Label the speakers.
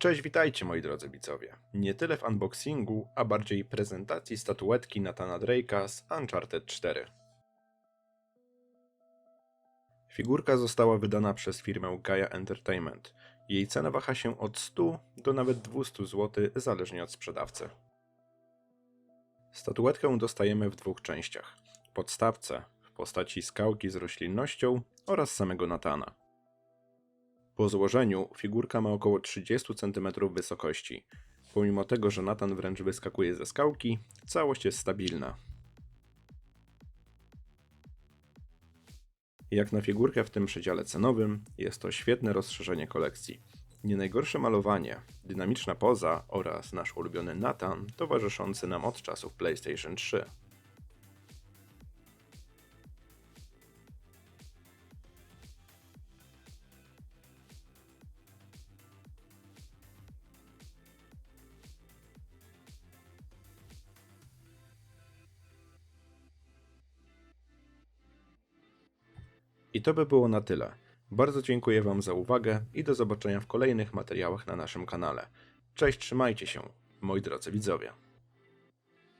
Speaker 1: Cześć, witajcie moi drodzy widzowie. Nie tyle w unboxingu, a bardziej prezentacji statuetki Nathana Drake'a z Uncharted 4. Figurka została wydana przez firmę Gaia Entertainment. Jej cena waha się od 100 do nawet 200 zł, zależnie od sprzedawcy. Statuetkę dostajemy w dwóch częściach. Podstawce w postaci skałki z roślinnością oraz samego Nathana. Po złożeniu figurka ma około 30 cm wysokości. Pomimo tego, że Nathan wręcz wyskakuje ze skałki, całość jest stabilna. Jak na figurkę w tym przedziale cenowym, jest to świetne rozszerzenie kolekcji. Nie najgorsze malowanie, dynamiczna poza oraz nasz ulubiony Nathan towarzyszący nam od czasów PlayStation 3. I to by było na tyle. Bardzo dziękuję Wam za uwagę i do zobaczenia w kolejnych materiałach na naszym kanale. Cześć, trzymajcie się, moi drodzy widzowie.